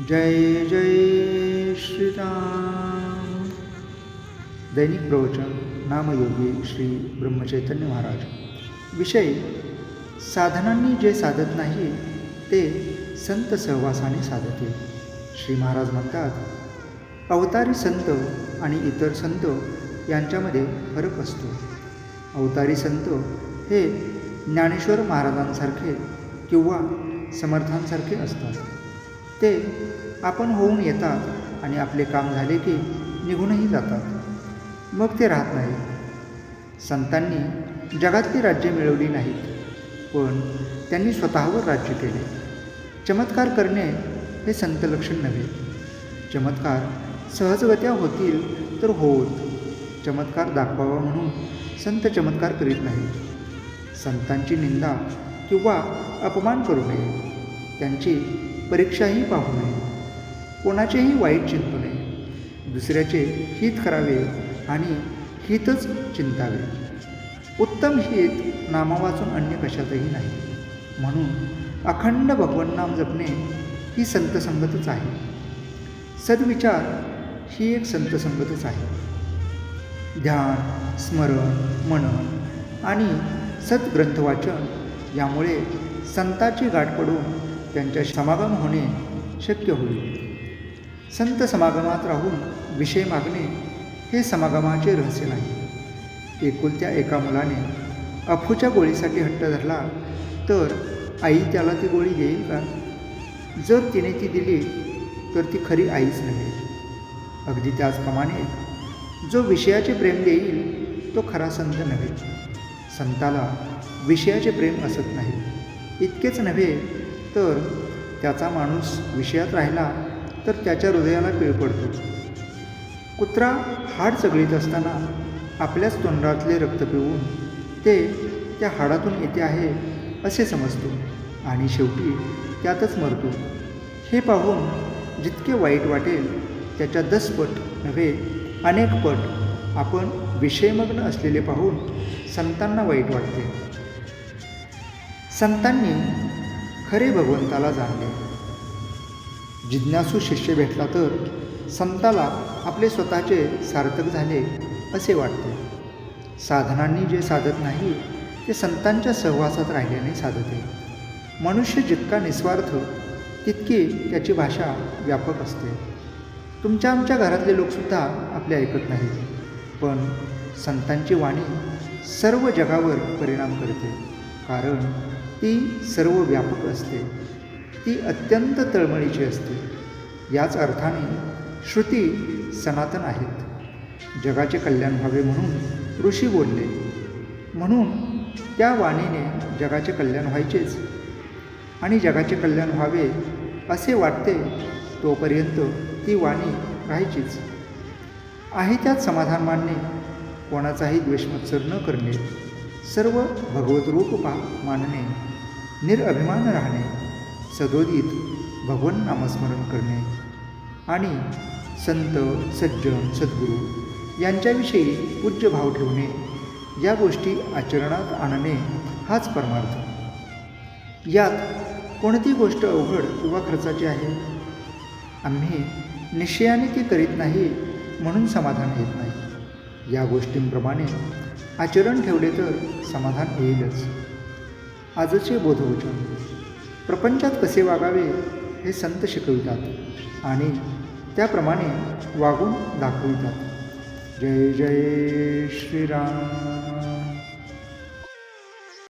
जय जय श्रीराम। दैनिक प्रवचन नामयोगी श्री ब्रह्मचैतन्य महाराज। विषय साधनांनी जे साधत नाही ते संत सहवासाने साधते. श्री महाराज म्हणतात अवतारी संत आणि इतर संत यांच्यामध्ये फरक असतो. अवतारी संत हे ज्ञानेश्वर महाराजांसारखे किंवा समर्थांसारखे असतात. ते आपण होऊन येतात आणि आपले काम झाले की निघूनही जातात. मग ते राहत नाही. संतांनी जगातली राज्य मिळवली नाहीत पण त्यांनी स्वतःवर राज्य केले. चमत्कार करणे हे संत लक्षण नव्हे. चमत्कार सहजगत्या होतील तर होत. चमत्कार दाखवावा म्हणून संत चमत्कार करीत नाहीत. संतांची निंदा किंवा अपमान करू नये. त्यांची परीक्षाही पाहू नये. कोणाचेही वाईट चिंतू नये. दुसऱ्याचे हित करावे आणि हितच चिंतावे. उत्तम हित नामावाचून अन्य कशातही नाही. म्हणून अखंड भगवन्नाम जपणे ही संतसंगतच आहे. सद्विचार ही एक संत संगतच आहे. ध्यान स्मरण मनन आणि सद्ग्रंथवाचन यामुळे संताची गाठ पडून त्यांच्या समागम होणे शक्य होईल. संत समागमात राहून विषय मागणे हे समागमाचे रहस्य नाही. एकुलत्या एका मुलाने अफूच्या गोळीसाठी हट्ट धरला तर आई त्याला ती गोळी देईल का? जर तिने ती दिली तर ती खरी आईच नव्हे. अगदी त्याचप्रमाणे जो विषयाचे प्रेम देईल तो खरा संत नव्हे. संताला विषयाचे प्रेम असत नाही. इतकेच नव्हे तर त्याचा माणूस विषयात राहिला तर त्याच्या हृदयाला पीळ पडतो. कुत्रा हाड चगळीत असताना आपल्याच तोंडातले रक्त पिऊन ते त्या हाडातून येते आहे असे समजतो आणि शेवटी त्यातच मरतो. हे पाहून जितके वाईट वाटेल त्याच्या दसपट नव्हे अनेक पट आपण विषयमग्न असलेले पाहून संतांना वाईट वाटते. संतांनी खरे भगवंताला जाणले. जिज्ञासू शिष्य भेटला तर संताला आपले स्वतःचे सार्थक झाले असे वाटते. साधनांनी जे साधत नाही ते संतांच्या सहवासात राहिल्याने साधते. मनुष्य जितका निस्वार्थ तितकी त्याची भाषा व्यापक असते. तुमच्या आमच्या घरातले लोकसुद्धा आपले ऐकत नाहीत पण संतांची वाणी सर्व जगावर परिणाम करते. कारण ती सर्व व्यापक असते. ती अत्यंत तळमळीची असते. याच अर्थाने श्रुती सनातन आहेत. जगाचे कल्याण व्हावे म्हणून ऋषी बोलले. म्हणून त्या वाणीने जगाचे कल्याण व्हायचेच. आणि जगाचे कल्याण व्हावे असे वाटते तोपर्यंत ती वाणी राहायचीच. आहे त्यात समाधान मानणे कोणाचाही द्वेषमत्सर न करणे सर्व भगवतरूप पा मानणे निरअभिमान राहणे सदोदित भगवन नामस्मरण करणे आणि संत सज्जन सद्गुरू यांच्याविषयी पूज्य भाव ठेवणे या गोष्टी आचरणात आणणे हाच परमार्थ. यात कोणती गोष्ट अवघड किंवा खर्चाची आहे? आम्ही निश्चयाने ती करीत नाही म्हणून समाधान येत नाही. या गोष्टींप्रमाणे आचरण ठेवले तर समाधान येईलच. आजचे बोधवचन. प्रपंचात कसे वागावे हे संत शिकवितात आणि त्याप्रमाणे वागून दाखवितात. जय जय श्रीराम.